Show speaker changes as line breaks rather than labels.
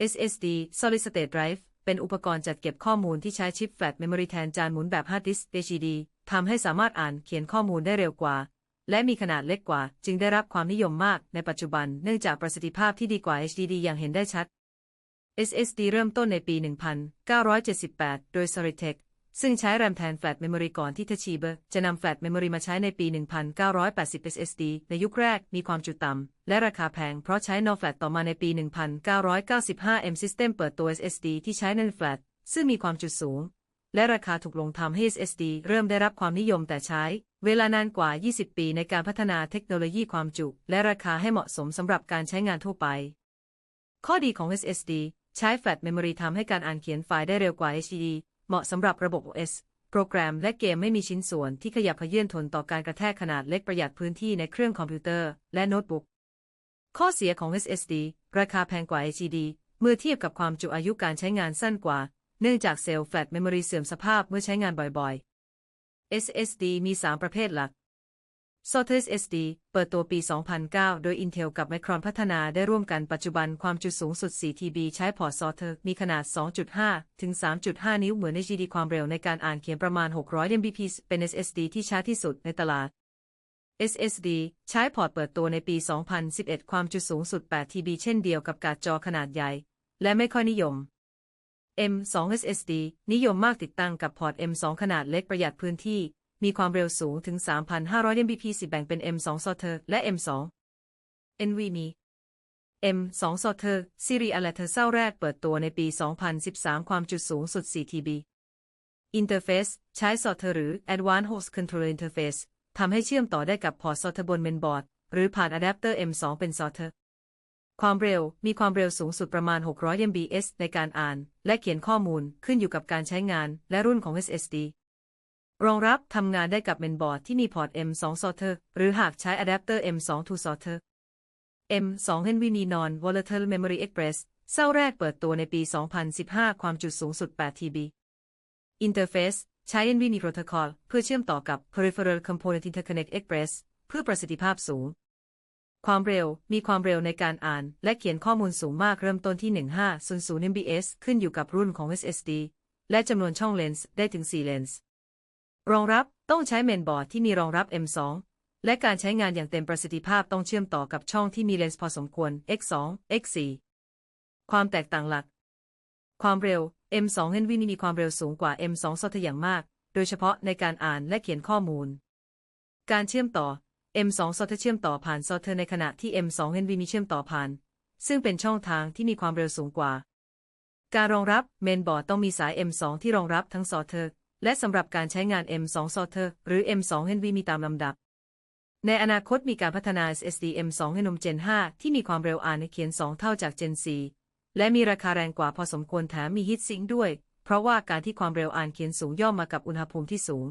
SSD Solid State Drive เป็นอุปกรณ์จัดเก็บข้อมูลที่ใช้ชิปแฟลชเมมโมรีแทนจานหมุนแบบฮาร์ดดิสก์ HDD ทำให้สามารถอ่านเขียนข้อมูลได้เร็วกว่า และมีขนาดเล็กกว่า จึงได้รับความนิยมมากในปัจจุบันเนื่องจากประสิทธิภาพที่ดีกว่า HDD อย่างเห็นได้ชัด SSD เริ่มต้นในปี 1978 โดย Solitech ซึ่งใช้แรมแทนแฟลชเมมโมรีก่อนที่ Toshiba จะนำแฟลชเมมโมรีมาใช้ในปี 1980 SSD ในยุคแรกมีความจุต่ำและราคาแพงเพราะใช้ NOR Flash ต่อมาในปี 1995 M System เปิดตัว SSD ที่ใช้ NAND Flash ซึ่งมีความจุสูง และราคาถูกลงทำให้ SSD เริ่มได้รับความนิยมแต่ใช้ เวลานานกว่า 20 ปีในการพัฒนาเทคโนโลยีความจุ และราคาให้เหมาะสมสำหรับการใช้งานทั่วไป ข้อดีของ SSD ใช้แฟลชเมมโมรีทำให้การอ่านเขียนไฟล์ได้เร็วกว่า HDD เหมาะสำหรับระบบ OS โปรแกรมและเกมไม่มีชิ้นส่วนที่ขยับเขยื่อนทนต่อการกระแทกขนาดเล็กประหยัดพื้นที่ในเครื่องคอมพิวเตอร์และโน้ตบุ๊ก ข้อเสียของ SSD ราคาแพงกว่า HDD เมื่อเทียบกับความจุอายุการใช้งานสั้นกว่า เนื่องจากเซลล์แฟลชเมมโมรีเสื่อมสภาพเมื่อใช้งานบ่อยๆ SSD มี 3 ประเภทหลัก Sotus SD เปิดตัวปี 2009 โดย Intel กับ Micron พัฒนาได้ร่วมกันปัจจุบันความจุสูงสุด 4 TB ใช้พอร์ต Sotus มีขนาด 2.5 ถึง 3.5 นิ้วเหมือน HDD ความเร็วในการอ่านเขียนประมาณ 600 Mbps เป็น SSD ที่ช้าที่สุดในตลาด SSD ใช้พอร์ตเปิดตัวในปี 2011 ความจุสูงสุด 8 TB เช่นเดียวกับการ์ดจอขนาดใหญ่ และไม่ค่อยนิยม M2 SSD นิยมมากติดตั้งกับพอร์ต M2 ขนาดเล็กประหยัดพื้นที่ มีความเร็วสูงถึง 3,500 Mbps แบ่งเป็น M2 s o t e r และ M2 NVMe M2 s o t e r ซีรีส์อ l ลเทอร์เซลแรกเปิดตัวในปี 2013 ความจุสูงสุด 4 TB Interface ใช้ s o t e r หรือ Advanced Host Controller Interface ทำให้เชื่อมต่อได้กับพอร์ต s o t e r บนเมนบอร์ด หรือผ่านอะแดปเตอร์ M2 เป็น s o t e r ความเร็ว มีความเร็วสูงสุดประมาณ 600 MBS ในการอ่าน และเขียนข้อมูลขึ้นอยู่กับการใช้งานและรุ่นของ SSD รองรับทำงานได้กับเมนบอร์ดที่มีพอร์ต M2 Sorter หรือหากใช้อะแดปเตอร์ M2 to Sorter M2 NVMe Non Volatile Memory Express เซลแรกเปิดตัวในปี 2015 ความจุสูงสุด 8 TB Interface ใช้ NVMe Protocol เพื่อเชื่อมต่อกับ Peripheral Component Interconnect Express เพื่อประสิทธิภาพสูง ความเร็ว มีความเร็วในการอ่าน และเขียนข้อมูลสูงมากเริ่มต้นที่ 1500 MBS ขึ้นอยู่กับรุ่นของ SSD และจำนวนช่องเลนส์ได้ถึง 4 เลนส์ รองรับต้องใช้เมนบอร์ดที่มีรองรับ M2 และการใช้งานอย่างเต็มประสิทธิภาพต้องเชื่อมต่อกับช่องที่มีเลนส์พอสมควร X2 X4 ความแตกต่างหลัก ความเร็ว M2 NVMe มีความเร็วสูงกว่า m2soter อย่างมาก โดยเฉพาะในการอ่านและเขียนข้อมูล การเชื่อมต่อ m2soter เชื่อมต่อผ่าน soter ในขณะที่ M2 NVMe เชื่อมต่อผ่าน ซึ่งเป็นช่องทางที่มีความเร็วสูงกว่า การรองรับเมนบอร์ดต้องมีสาย M2 ที่รองรับทั้ง soter และสำหรับการใช้งาน M2 Sorter หรือ M2 HV มีตามลำดับ ในอนาคตมีการพัฒนา SSD M2 Henom Gen 5 ที่มีความเร็วอ่านเขียน 2 เท่าจาก Gen 4 และมีราคาแรงกว่าพอสมควรแถมมีฮีทซิงค์ด้วย เพราะว่าการที่ความเร็วอ่านเขียนสูงย่อมมากับอุณหภูมิที่สูง